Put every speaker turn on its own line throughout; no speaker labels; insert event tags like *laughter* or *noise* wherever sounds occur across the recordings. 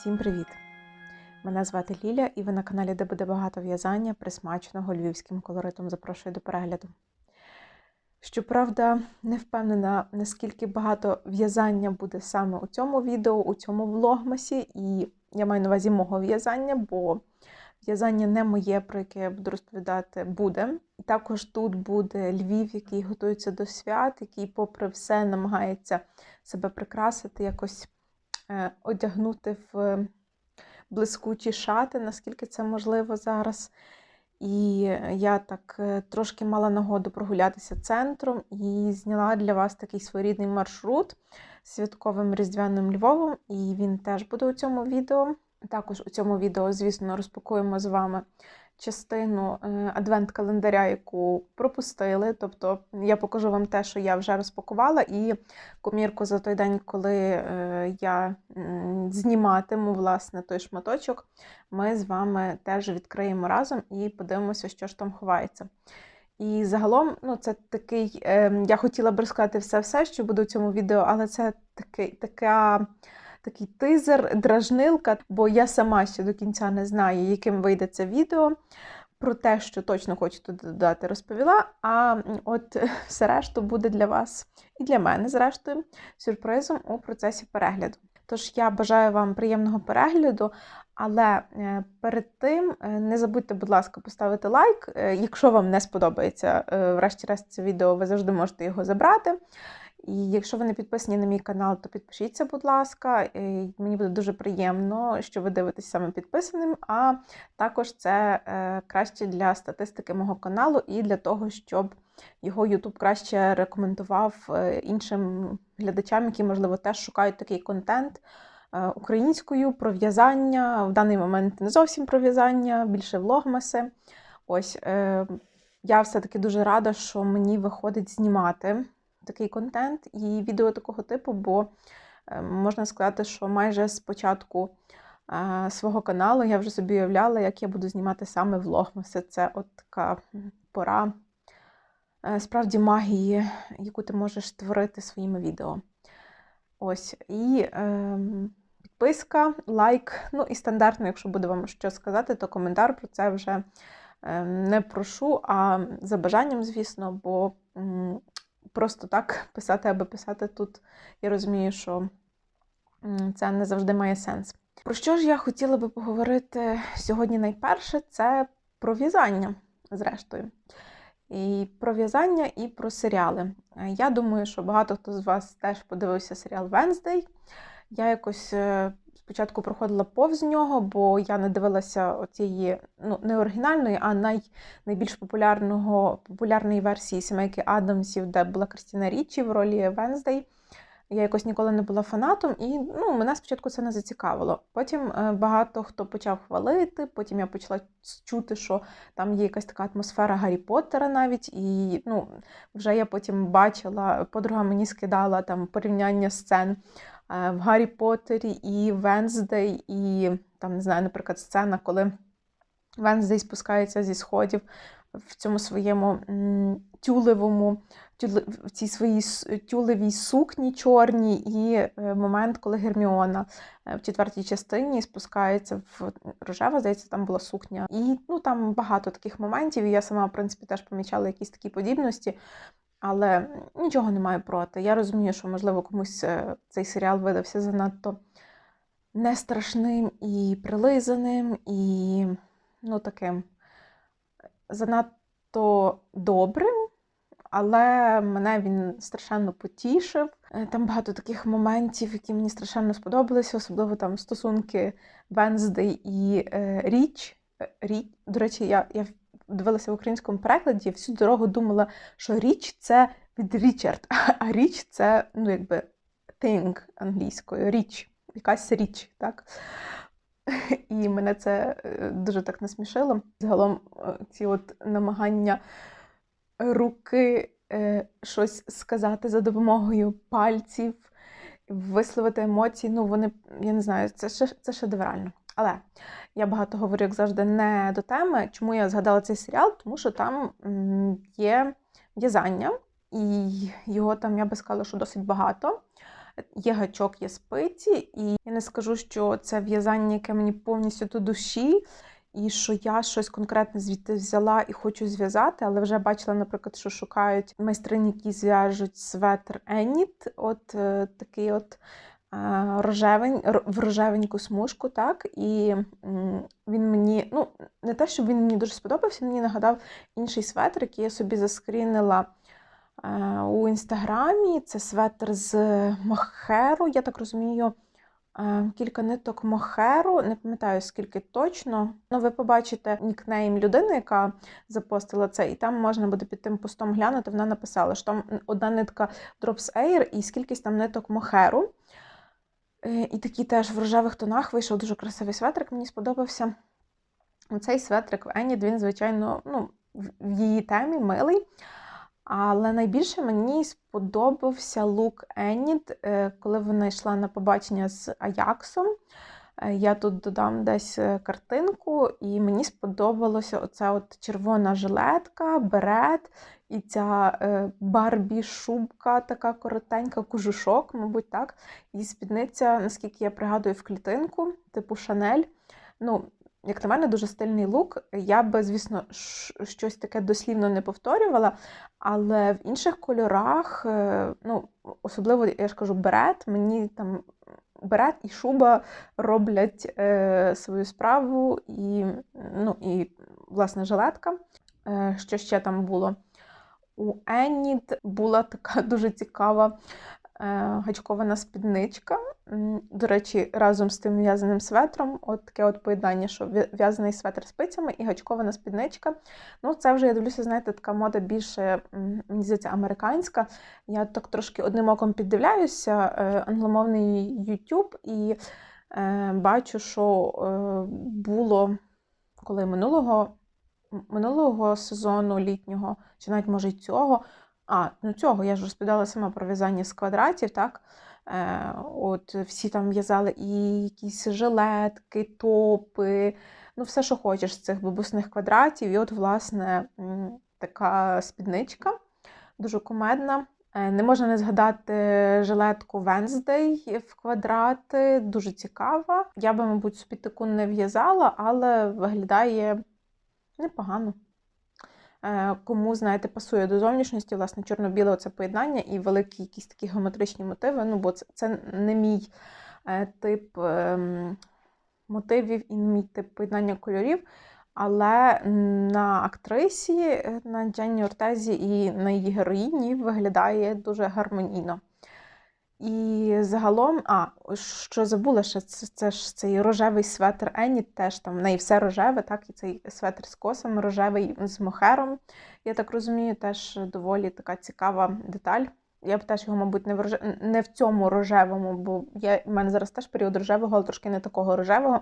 Всім привіт! Мене звати Ліля, і ви на каналі, де буде багато в'язання, присмаченого львівським колоритом. Запрошую до перегляду. Щоправда, не впевнена, наскільки багато в'язання буде саме у цьому відео, у цьому влогмасі, і я маю на увазі мого в'язання, бо в'язання не моє, про яке я буду розповідати, буде. Також тут буде Львів, який готується до свят, який, попри все, намагається себе прикрасити, якось одягнути в блискучі шати, наскільки це можливо зараз. І я так е, трошки мала нагоду прогулятися центром і зняла для вас такий своєрідний маршрут святковим різдвяним Львовом, і він теж буде у цьому відео. Також у цьому відео, звісно, розпакуємо з вами частину е, адвент-календаря, яку пропустили. Тобто я покажу вам те, що я вже розпакувала, і комірку за той день, коли е, я зніматиму власне той шматочок, ми з вами теж відкриємо разом і подивимося, що ж там ховається. І загалом, ну, це такий, е, я хотіла б розказати все-все, що буде у цьому відео, але це такий, така такий тизер, дражнилка, бо я сама ще до кінця не знаю, яким вийде це відео. Про те, що точно хочу туди додати, розповіла. А от *laughs* все решту буде для вас і для мене, зрештою, сюрпризом у процесі перегляду. Тож я бажаю вам приємного перегляду, але е, перед тим е, не забудьте, будь ласка, поставити лайк. Е, якщо вам не сподобається, врешті-решт це відео, ви завжди можете його забрати. І якщо ви не підписані на мій канал, то підпишіться, будь ласка. Мені буде дуже приємно, що ви дивитесь саме підписаним, а також це е, краще для статистики мого каналу і для того, щоб його YouTube краще рекомендував е, іншим глядачам, які, можливо, теж шукають такий контент е, українською про в'язання. В даний момент не зовсім про в'язання, більше влогмаси. Ось я все-таки дуже рада, що мені виходить знімати такий контент і відео такого типу, бо е, можна сказати, що майже з початку е, свого каналу я вже собі уявляла, як я буду знімати саме влогмаси. Це от така пора е, справді магії, яку ти можеш створити своїми відео. Ось. І е, підписка, лайк. Ну і стандартно, якщо буде вам що сказати, то коментар про це вже не прошу, а за бажанням, звісно, бо просто так *laughs* писати, аби писати тут, я розумію, що це не завжди має сенс. Про що ж я хотіла би поговорити сьогодні найперше, це про в'язання, зрештою. І про в'язання, і про серіали. Я думаю, що багато хто з вас теж подивився серіал Венздей. Я якось е, спочатку проходила повз нього, бо я не дивилася оцієї, ну, не оригінальної, а най, найбільш популярного, популярної версії сімейки Адамсів, де була Кристіна Річі в ролі Венздей. Я якось ніколи не була фанатом, і ну, мене спочатку це не зацікавило. Потім е, багато хто почав хвалити, потім я почала чути, що там є якась така атмосфера Гаррі Поттера навіть. І ну, вже я потім бачила, подруга мені скидала там порівняння сцен в Гаррі Поттері і Венздей, і там, не знаю, наприклад, сцена, коли Венздей спускається зі сходів в цьому своєму тюлевому, в цій своїй тюлевій сукні чорній, і е, момент, коли Герміона е, в четвертій частині спускається в рожева, здається, там була сукня. І ну, там багато таких моментів. І я сама, в принципі, теж помічала якісь такі подібності. Але нічого не маю проти. Я розумію, що, можливо, комусь е, цей серіал видався занадто нестрашним і прилизаним, і ну, таким занадто добрим, але мене він страшенно потішив. Е, там багато таких моментів, які мені страшенно сподобалися, особливо там стосунки Венздей і е, Річ. Річ. До речі, я я дивилася в українському перекладі, всю дорогу думала, що річ це від Річард, *laughs* а річ це, ну, якби thing англійською, річ, якась річ, так? І мене це е, дуже так насмішило. Загалом е, ці от намагання руки е, щось сказати за допомогою пальців, висловити емоції, ну, вони, я не знаю, це це шедеврально. Але я багато говорю, як завжди, не до теми. Чому я згадала цей серіал? Тому що там є в'язання, і його там, я би сказала, що досить багато. Є гачок, є спиці, і я не скажу, що це в'язання, яке мені повністю до душі, і що я щось конкретне звідти взяла і хочу зв'язати, але вже бачила, наприклад, що шукають майстрині, які зв'яжуть светр Еніт, от е, такий от рожевень, в рожевеньку смужку, так, і він мені, ну, не те, що він мені дуже сподобався, мені нагадав інший светр, який я собі заскрінила е, у інстаграмі. Це светр з мохеру, я так розумію. е, Кілька ниток мохеру, не пам'ятаю скільки точно. Ну, ви побачите нікнейм людини, яка запостила це, і там можна буде під тим постом глянути. Вона написала, що там одна нитка Drops Air і скількись там ниток мохеру. Е, І такий теж в рожевих тонах вийшов дуже красивий светрик, мені сподобався. Цей светрик в Енід, він, звичайно, ну, в- її темі милий. Але найбільше мені сподобався лук Енід, е, коли вона йшла на побачення з Аяксом. Е, Я тут додам десь е, картинку, і мені сподобалося оця от червона жилетка, берет і ця е, Барбі шубка, така коротенька, кожушок, мабуть, так. І спідниця, наскільки я пригадую, в клітинку, типу Шанель. Ну, як на мене, дуже стильний лук. Я би, звісно, щось таке дослівно не повторювала, але в інших кольорах, ну, особливо, я ж кажу, берет, мені там берет і шуба роблять е, свою справу, і, ну, і власне жилетка. Е, що ще там було? У Енніт була така *laughs* дуже цікава гачкована спідничка. До речі, разом з тим в'язаним светром, от таке от поєднання, що в'язаний светр спицями і гачкована спідничка. Ну, це вже, я дивлюся, знаєте, така мода більше, здається, американська. Я так трошки одним оком піддивляюся е, англомовний YouTube і е, бачу, що е, було коли минулого, минулого сезону літнього, чи навіть може й цього. А, ну цього я ж розповідала сама про в'язання з квадратів, так? Е, от всі там в'язали і якісь жилетки, топи, ну все, що хочеш з цих бабусних квадратів. І от, власне, така спідничка, дуже кумедна. Е, Не можна не згадати жилетку Wednesday в квадрати, дуже цікава. Я би, мабуть, собі таку не в'язала, але виглядає непогано. Е, Кому, знаєте, пасує до зовнішності, власне, чорно-біле це поєднання і великі якісь такі геометричні мотиви. Ну, бо це, це не мій е, тип ем, мотивів і не мій тип поєднання кольорів. Але на актрисі, е, на Дженні Ортезі і на її героїні виглядає дуже гармонійно. І загалом, а, що забула ще, це, це ж цей рожевий светр Енні, теж там в неї все рожеве, так, і цей светр з косами рожевий з мохером, я так розумію, теж доволі така цікава деталь. Я б теж його, мабуть, не в, роже... не в цьому рожевому, бо я... в мене зараз теж період рожевого, але трошки не такого рожевого.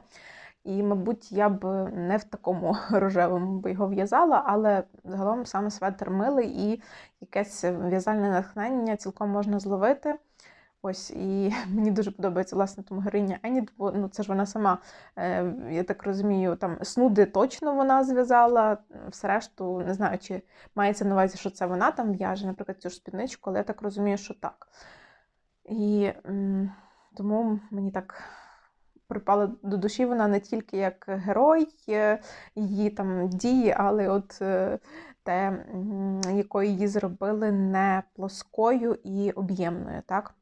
І, мабуть, я б не в такому *laughs* рожевому би його в'язала, але загалом саме светр милий і якесь в'язальне натхнення цілком можна зловити. Ось, і *laughs* мені дуже подобається власне тому героїня Еніт, бо ну, це ж вона сама, е, я так розумію, там снуди точно вона зв'язала, все решту, не знаю, чи мається на увазі, що це вона там в'яже, наприклад, цю ж спідничку, але я так розумію, що так. І тому мені так припала до душі вона не тільки як герой, е, її там дії, але от е, те, якою її зробили не плоскою і об'ємною, так?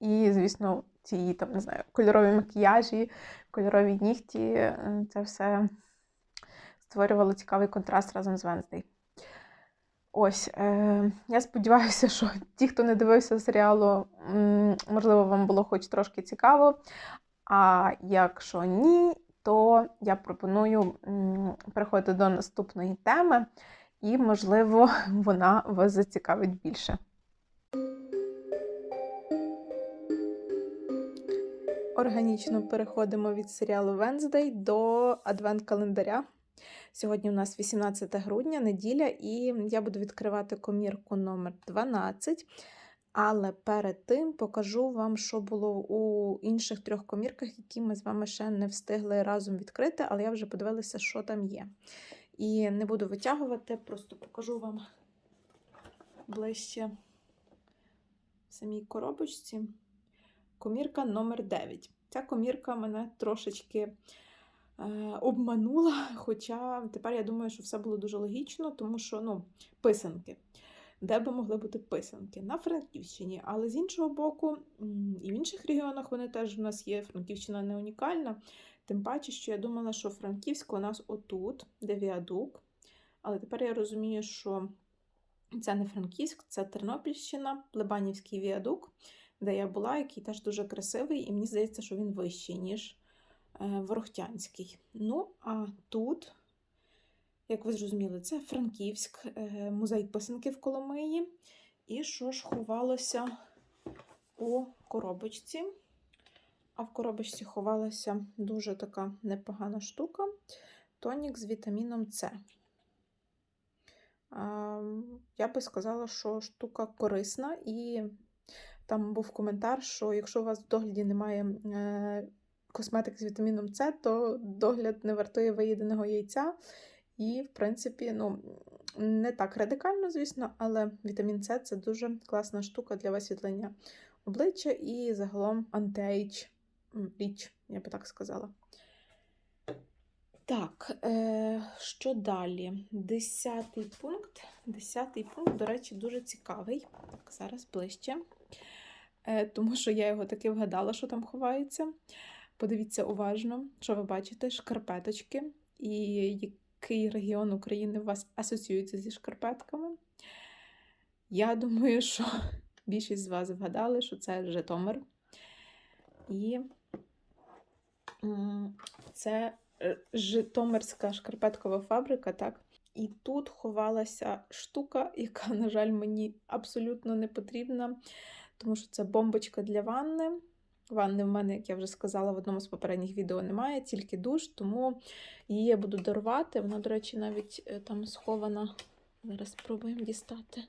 І, звісно, ці там, не знаю, кольорові макіяжі, кольорові нігті, е, це все створювало цікавий контраст разом з Венздей. Ось, е, я сподіваюся, що ті, хто не дивився серіалу, можливо, вам було хоч трошки цікаво. А якщо ні, то я пропоную переходити до наступної теми, і, можливо, *laughs* вона вас зацікавить більше. Органічно переходимо від серіалу Венздей до адвент-календаря. Сьогодні у нас 18 грудня, неділя, і я буду відкривати комірку номер 12. Але перед тим покажу вам, що було у інших трьох комірках, які ми з вами ще не встигли разом відкрити, але я вже подивилася, що там є. І не буду витягувати, просто покажу вам ближче самій коробочці комірка номер 9. Ця комірка мене трошечки е, обманула, *laughs* хоча тепер я думаю, що все було дуже логічно, тому що ну, писанки. Де би могли бути писанки? На Франківщині, але з іншого боку, і в інших регіонах вони теж у нас є. Франківщина не унікальна. Тим паче, що я думала, що Франківськ у нас отут, де віадук. Але тепер я розумію, що це не Франківськ, це Тернопільщина, Плебанівський віадук, де я була, який теж дуже красивий, і мені здається, що він вищий, ніж е, Ворохтянський. Ну, а тут, як ви зрозуміли, це Франківськ, е, музей писанки в Коломиї. І що ж ховалося у коробочці? А в коробочці ховалася дуже така непогана штука тонік з вітаміном С. Я би сказала, що штука корисна, і там був коментар, що якщо у вас в догляді немає е, косметики з вітаміном С, то догляд не вартує виїденого яйця. І, в принципі, ну, не так радикально, звісно, але вітамін С це дуже класна штука для висвітлення обличчя і загалом антиейдж річ, я би так сказала. Так, е, що далі? Десятий пункт. Десятий пункт, до речі, дуже цікавий. Так, зараз ближче. Е, тому що я його таки вгадала, що там ховається. Подивіться уважно, що ви бачите: шкарпеточки, і який регіон України у вас асоціюється зі шкарпетками. Я думаю, що *laughs* більшість з вас вгадали, що це Житомир. І це е, Житомирська шкарпеткова фабрика, так? І тут ховалася штука, яка, *laughs* на жаль, мені абсолютно не потрібна, тому що це бомбочка для ванни. Ванни в мене, як я вже сказала, в одному з попередніх відео немає, тільки душ, тому її я буду дарувати. Вона, до речі, навіть е, там схована. Зараз спробуємо дістати.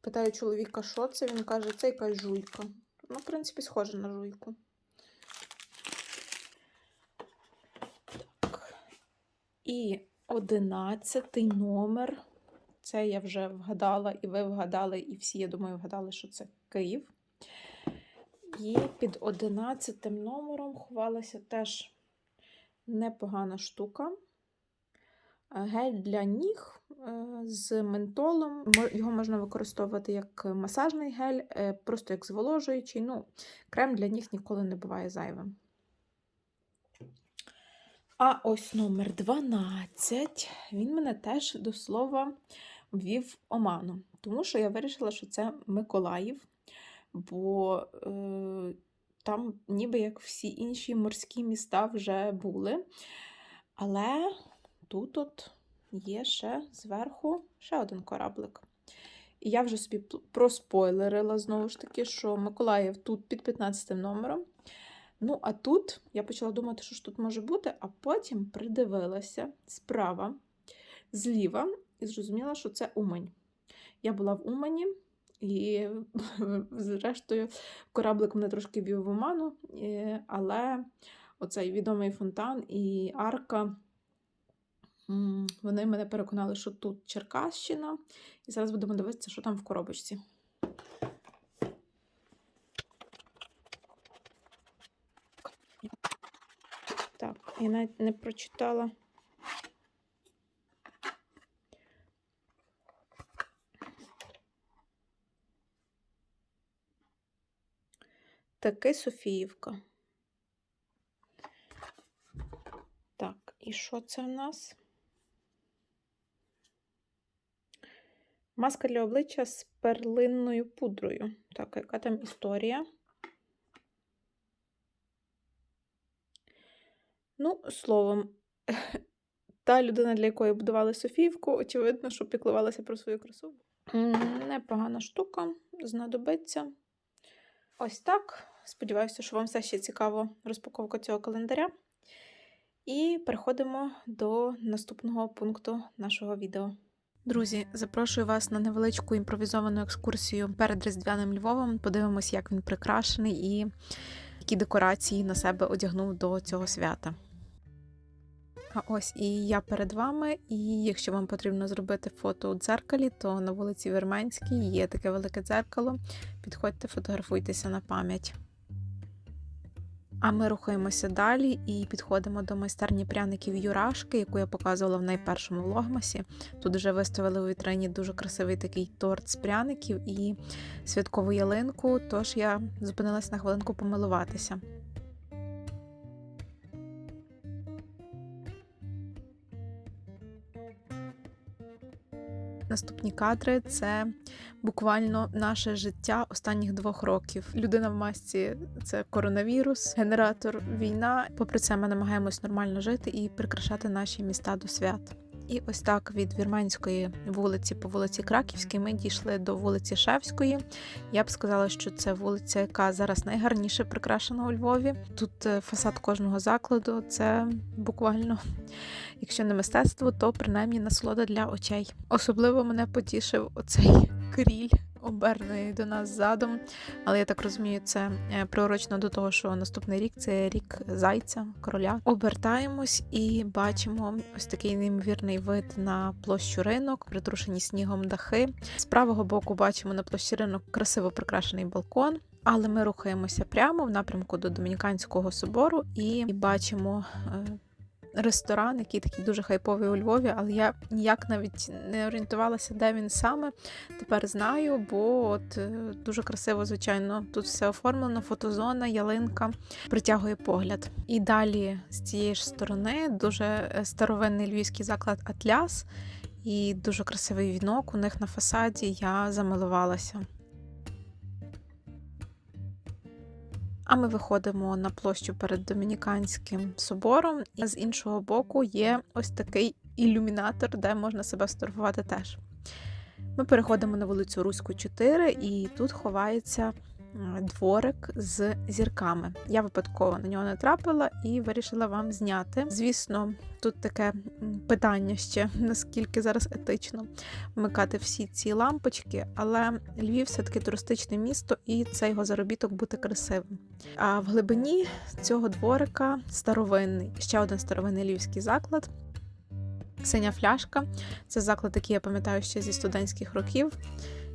Питаю чоловіка, що це? Він каже, це якась жуйка. Ну, в принципі, схоже на жуйку. І одинадцятий номер. Це я вже вгадала, і ви вгадали, і всі, я думаю, вгадали, що це Київ. І під одинадцятим номером ховалася теж непогана штука. Гель для ніг е, з ментолом. Його можна використовувати як масажний гель, е, просто як зволожуючий. Ну, Крем для ніг ніколи не буває зайвим. А ось номер 12. Він мене теж до слова ввів оману, тому що я вирішила, що це Миколаїв, бо е, там, ніби як всі інші морські міста вже були. Але тут от є ще зверху ще один кораблик. І я вже собі проспойлерила, знову ж таки, що Миколаїв тут під 15 номером. Ну, а тут я почала думати, що ж тут може бути, а потім придивилася справа, зліва, і зрозуміла, що це Умань. Я була в Умані, і, *laughs* зрештою, кораблик мене трошки вів в оману, але оцей відомий фонтан і арка. Вони мене переконали, що тут Черкащина. І зараз будемо дивитися, що там в коробочці. Так, я навіть не прочитала. Таки Софіївка. Так, і що це в нас? Маска для обличчя з перлинною пудрою. Так, яка там історія? Ну, словом, *laughs* та людина, для якої будували Софіївку, очевидно, що піклувалася про свою красу. Непогана штука, знадобиться. Ось так. Сподіваюся, що вам все ще цікаво розпаковка цього календаря. І переходимо до наступного пункту нашого відео. Друзі, запрошую вас на невеличку імпровізовану екскурсію перед Різдвяним Львовом. Подивимось, як він прикрашений і які декорації на себе одягнув до цього свята. Ось і я перед вами. І якщо вам потрібно зробити фото у дзеркалі, то на вулиці Вірменській є таке велике дзеркало. Підходьте, фотографуйтеся на пам'ять. А ми рухаємося далі і підходимо до майстерні пряників Юрашки, яку я показувала в найпершому влогмасі. Тут вже виставили у вітрині дуже красивий такий торт з пряників і святкову ялинку. Тож я зупинилась на хвилинку помилуватися. Наступні кадри це буквально наше життя останніх двох років. Людина в масці це коронавірус, генератор, війна. Попри це, ми намагаємось нормально жити і прикрашати наші міста до свят. І ось так від Вірменської вулиці по вулиці Краківській ми дійшли до вулиці Шевської. Я б сказала, що це вулиця, яка зараз найгарніше прикрашена у Львові. Тут е, фасад кожного закладу це буквально, якщо не мистецтво, то принаймні насолода для очей. Особливо мене потішив оцей *laughs* кріль обернений до нас задом. Але я так розумію, це е, приурочено до того, що наступний рік це рік зайця, короля. Обертаємось і бачимо ось такий неймовірний вид на площу ринок, притрушені снігом дахи. З правого боку бачимо на площі ринок красиво прикрашений балкон. Але ми рухаємося прямо в напрямку до Домініканського собору і бачимо е, ресторан, який такий дуже хайповий у Львові, але я ніяк навіть не орієнтувалася, де він саме. Тепер знаю, бо от е, дуже красиво, звичайно, тут все оформлено, фотозона, ялинка притягує погляд. І далі з цієї ж сторони дуже е, старовинний львівський заклад Атляс. І дуже красивий вінок у них на фасаді я замилувалася. А ми виходимо на площу перед Домініканським собором, і з іншого боку є ось такий ілюмінатор, де можна себе сторгувати теж. Ми переходимо на вулицю Руську, 4, і тут ховається дворик з зірками. Я випадково на нього натрапила і вирішила вам зняти. Звісно, тут таке питання ще, *laughs* наскільки зараз етично вмикати всі ці лампочки, але Львів все-таки туристичне місто, і цей його заробіток бути красивим. А в глибині цього дворика старовинний, ще один старовинний львівський заклад. Синя фляшка це заклад, який я пам'ятаю ще зі студентських років.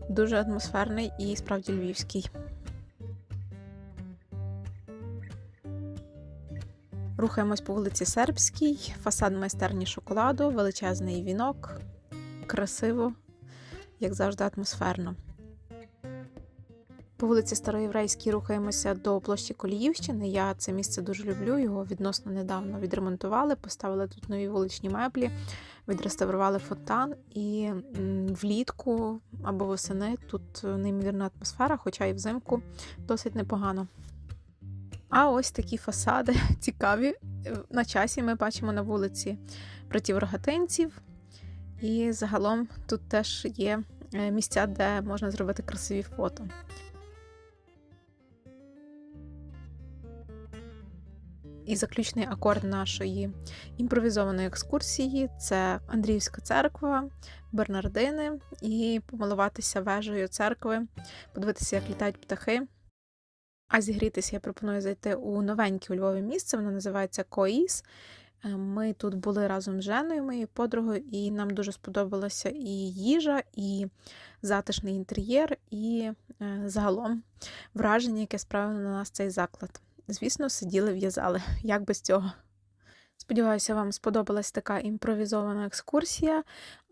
Дуже атмосферний і справді львівський. Рухаємось по вулиці Сербській, фасад майстерні шоколаду, величезний вінок, красиво, як завжди, атмосферно. По вулиці Староєврейській рухаємося до площі Коліївщини. Я це місце дуже люблю. Його відносно недавно відремонтували, поставили тут нові вуличні меблі, відреставрували фонтан, і влітку або восени тут неймовірна атмосфера, хоча і взимку досить непогано. А ось такі фасади *laughs* цікаві. На часі ми бачимо на вулиці братів рогатинців. І загалом тут теж є е, місця, де можна зробити красиві фото. І заключний акорд нашої імпровізованої екскурсії це Андріївська церква, Бернардини, і помилуватися вежею церкви, подивитися, як літають птахи. А зігрітися я пропоную зайти у новеньке у Львові місце, воно називається Коїс. Е, ми тут були разом з Женою, моєю подругою, і нам дуже сподобалася і їжа, і затишний інтер'єр, і е, загалом враження, яке справило на нас цей заклад. Звісно, сиділи, в'язали, *laughs* як без цього. Сподіваюся, вам сподобалась така імпровізована екскурсія.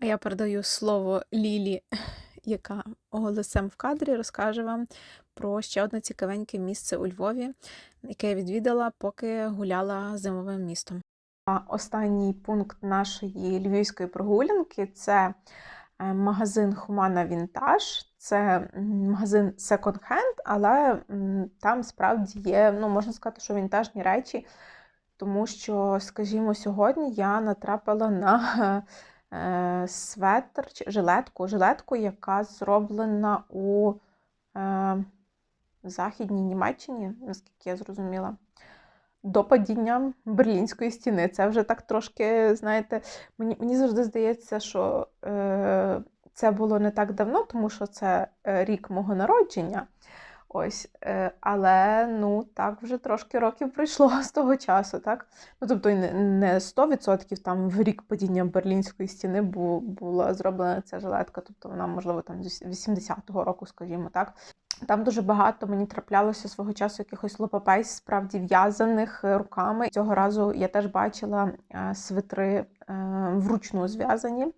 А я передаю слово Лілі, *laughs* яка голосем в кадрі розкаже вам про ще одне цікавеньке місце у Львові, яке я відвідала, поки гуляла зимовим містом. Останній пункт нашої львівської прогулянки це е, магазин Хумана Вінтаж. Це магазин секонд-хенд, але там справді є, ну, можна сказати, що вінтажні речі, тому що, скажімо, сьогодні я натрапила на е, светр, жилетку, жилетку, яка зроблена у е, Західній Німеччині, наскільки я зрозуміла, до падіння Берлінської стіни. Це вже так трошки, знаєте, мені мені завжди здається, що е, це було не так давно, тому що це е, рік мого народження. Ось, е, але ну так вже трошки років пройшло з того часу, так? Ну тобто не не 100% там в рік падіння Берлінської стіни бу, була зроблена ця жилетка, тобто вона, можливо, там з 80-го року, скажімо так. Там дуже багато мені траплялося свого часу якихось лопапей, справді в'язаних е, руками. Цього разу я теж бачила е, свитри вручну зв'язані.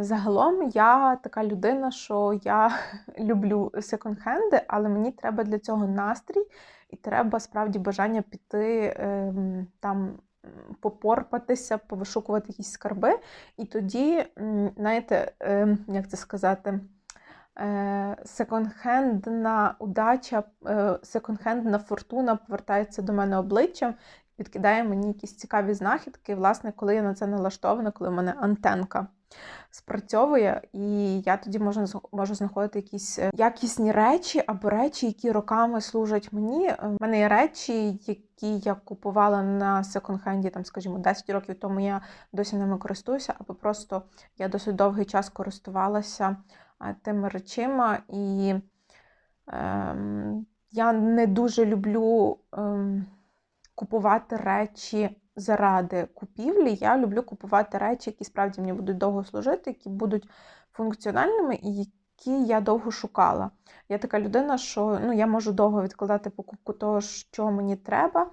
Загалом я така людина, що я *laughs* люблю секонд-хенди, але мені треба для цього настрій, і треба справді бажання піти ем, там. Попорпатися, повишукувати якісь скарби, і тоді, знаєте, ем, як це сказати, Е, секонд-хендна удача, е, секонд-хендна фортуна повертається до мене обличчям, підкидає мені якісь цікаві знахідки. власне, коли я на це налаштована, коли в мене антенка спрацьовує, і я тоді можу можу знаходити якісь е, якісні речі або речі, які роками служать мені. У мене є речі, які я купувала на секонд-хенді, там, скажімо, 10 років тому я досі ними користуюся, або просто я досить довгий час користувалася тими речима. І е, я не дуже люблю е, купувати речі заради купівлі. Я люблю купувати речі, які справді мені будуть довго служити, які будуть функціональними і які я довго шукала. Я така людина, що ну, я можу довго відкладати покупку того, що мені треба.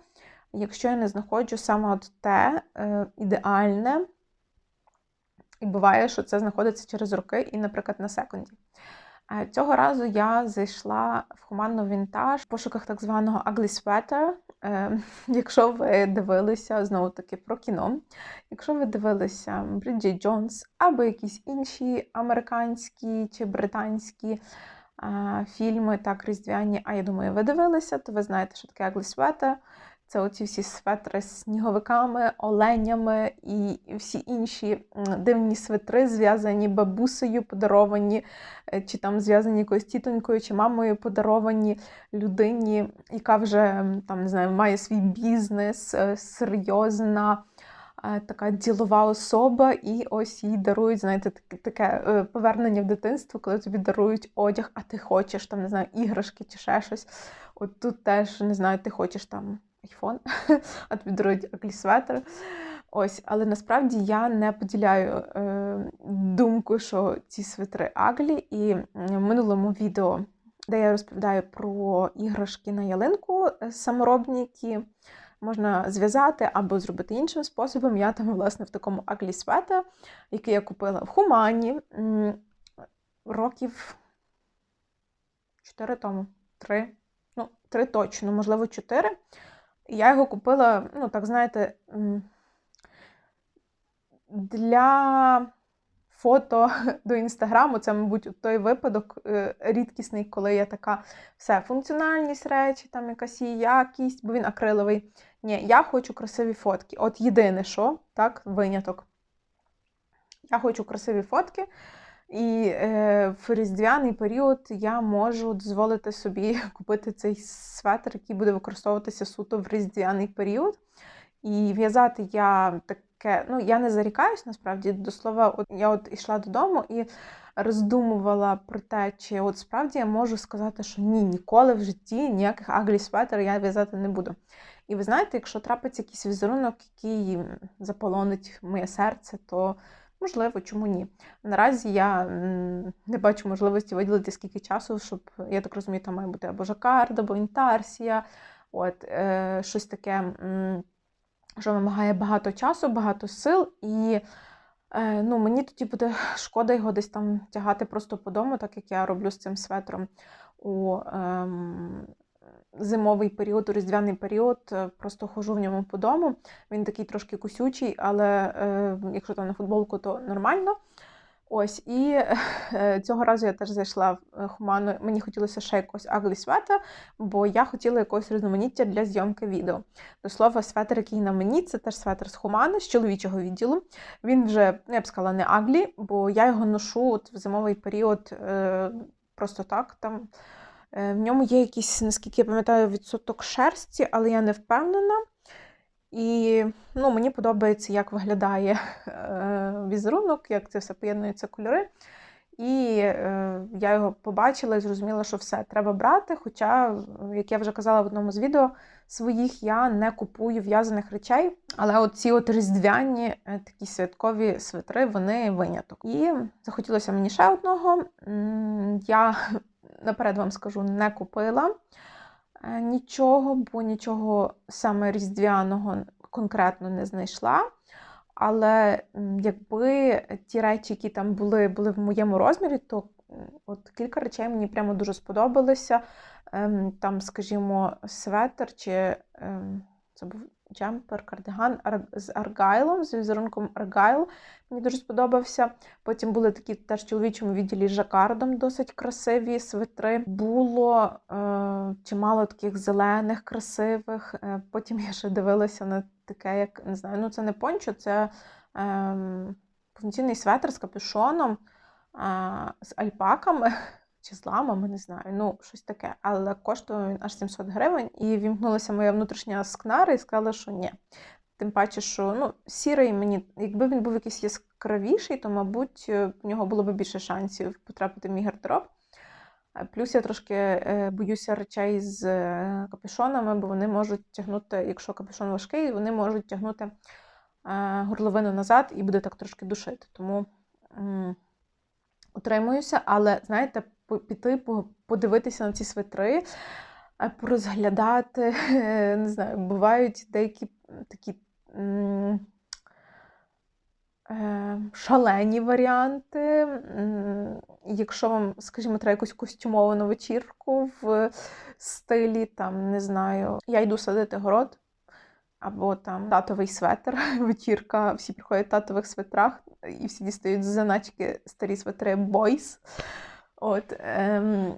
Якщо я не знаходжу саме от те е, ідеальне, і буває, що це знаходиться через роки, і, наприклад, на секунді. Цього разу я зайшла в хуманну вінтаж в пошуках так званого Ugly Sweater. Е, *laughs* якщо ви дивилися знову таки про кіно, якщо ви дивилися Бриджі Джонс або якісь інші американські чи британські фільми, так різдвяні, а я думаю, ви дивилися, то ви знаєте, що таке Ugly Sweater. Це оці всі светри з сніговиками, оленями і всі інші дивні светри, зв'язані бабусею, подаровані, е, чи там зв'язані якоюсь тітонькою чи мамою, подаровані людині, яка вже там не знаю, має свій бізнес, е, серйозна. Е, така ділова особа, і ось їй дарують, знаєте, таке повернення в дитинство, коли тобі дарують одяг, а ти хочеш там, не знаю, іграшки чи ще щось. От тут теж не знаю, ти хочеш там iPhone, *laughs* а тобі дарують Ось, але насправді я не поділяю е, думку, що ці свитри аглі. І в минулому відео, де я розповідаю про іграшки на ялинку е, саморобні, які можна зв'язати або зробити іншим способом. Я там, власне, в такому аглі света, який я купила в Хумані років 4 тому, 3, ну, 3 точно, можливо, 4. Я його купила, ну, так знаєте, для фото *laughs* до інстаграму. Це, мабуть, той випадок е, рідкісний, коли я така все, функціональність речі, там якась її якість, бо він акриловий. Ні, я хочу красиві фотки. От єдине, що, так, виняток. Я хочу красиві фотки. І е, в різдвяний період я можу дозволити собі *laughs* купити цей светр, який буде використовуватися суто в різдвяний період. І в'язати я таке, ну я не зарікаюсь, насправді, до слова, от я от йшла додому і роздумувала про те, чи от справді я можу сказати, що ні, ніколи в житті ніяких аглі светр я в'язати не буду. І ви знаєте, якщо трапиться якийсь візерунок, який заполонить моє серце, то Можливо, чому ні. Наразі я не бачу можливості виділити скільки часу, щоб, я так розумію, там має бути або жакард, або інтарсія, от, е, щось таке, що вимагає багато часу, багато сил. І е, ну, мені тоді буде *laughs* шкода його десь там тягати просто по дому, так як я роблю з цим светром у е, зимовий період, різдвяний період, е, просто хожу в ньому по дому. Він такий трошки кусючий, але е, якщо там на футболку, то нормально. Ось, і е, цього разу я теж зайшла в Хуману. Мені хотілося ще якогось аглі света, бо я хотіла якогось різноманіття для зйомки відео. До слова, светр, який на мені, це теж светр з Хумани, з чоловічого відділу. Він вже, я б сказала, не аглі, бо я його ношу от в зимовий період просто так. там в ньому є якийсь, наскільки я пам'ятаю, відсоток шерсті, але я не впевнена. І ну, мені подобається, як виглядає е, візерунок, як це все поєднується кольори. І е, я його побачила і зрозуміла, що все треба брати. Хоча, як я вже казала в одному з відео своїх, я не купую в'язаних речей. Але от ці от різдвяні е, такі святкові свитри, вони виняток. І захотілося мені ще одного. Я наперед вам скажу, не купила е, нічого, бо нічого саме різдвяного конкретно не знайшла. Але якби ті речі, які там були, були в моєму розмірі, то от кілька речей мені прямо дуже сподобалися. Ем, Там, скажімо, светр чи ем, це був джемпер, кардиган ар- з аргайлом, з візерунком аргайл. Мені дуже сподобався. Потім були такі теж чоловічому відділі з жакардом досить красиві свитри. Було е, чимало таких зелених, красивих. Е, потім я ще дивилася на таке, як не знаю, ну це не пончо, це ем, повноцінний светр з капюшоном, е, з альпаками. Чи з ламами, не знаю, ну щось таке. Але коштував він аж 700 гривень, і вімкнулася моя внутрішня скнара і сказала, що ні. Тим паче, що ну, сірий мені, якби він був якийсь яскравіший, то, мабуть, е, в нього було б більше шансів потрапити в мій гардероб. Е, Плюс я трошки е, боюся речей з капюшонами, бо вони можуть тягнути, якщо капюшон важкий, вони можуть тягнути горловину назад і буде так трошки душити. Тому утримуюся, але знаєте, піти подивитися на ці свитри, е, порозглядати. *laughs* Не знаю, бувають деякі такі е, шалені варіанти. Якщо вам, скажімо, треба якусь костюмовану вечірку в стилі, там, не знаю, я йду садити город. Або там татовий светр, *laughs* вечірка, всі приходять в татових светрах, і всі дістають заначки старі светри Boys. От, ем,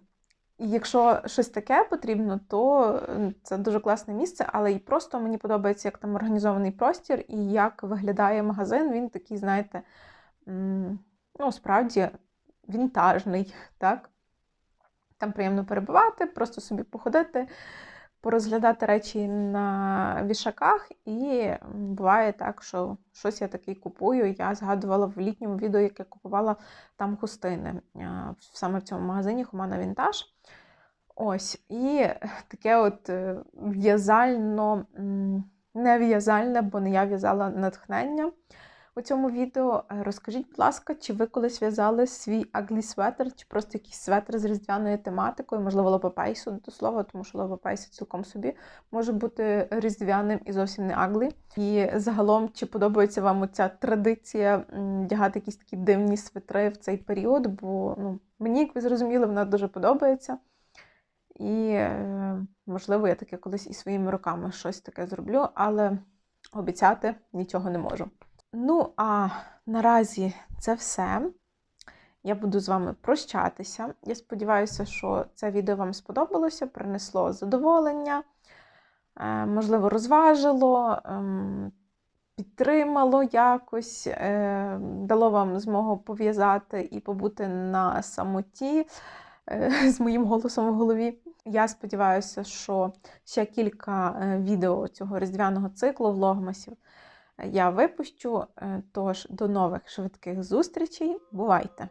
якщо щось таке потрібно, то це дуже класне місце, але і просто мені подобається, як там організований простір і як виглядає магазин. Він такий, знаєте, ну, справді вінтажний, так? Там приємно перебувати, просто собі походити, порозглядати речі на вішаках, і буває так, що щось я таке купую. Я згадувала в літньому відео, як я купувала там хустини саме в цьому магазині Humana Vintage. Ось, і таке от е, в'язально, не в'язальне, бо не я в'язала натхнення у цьому відео. Е, Розкажіть, будь ласка, чи ви колись в'язали свій аглі светр, чи просто якийсь светр з різдвяною тематикою, можливо, лопапейсу до слова, тому що лопапейсу цілком собі може бути різдвяним і зовсім не аглі. І загалом, чи подобається вам оця традиція вдягати якісь такі дивні светри в цей період? Бо ну, мені, як ви зрозуміли, вона дуже подобається. І, е, можливо, я таке колись і своїми руками щось таке зроблю, але обіцяти нічого не можу. Ну, а наразі це все. Я буду з вами прощатися. Я сподіваюся, що це відео вам сподобалося, принесло задоволення, е, можливо, розважило, ем, підтримало якось, е, дало вам змогу пов'язати і побути на самоті е, *laughs* з моїм голосом в голові. Я сподіваюся, що ще кілька відео цього різдвяного циклу влогмасів я випущу. Е, Тож до нових швидких зустрічей. Бувайте!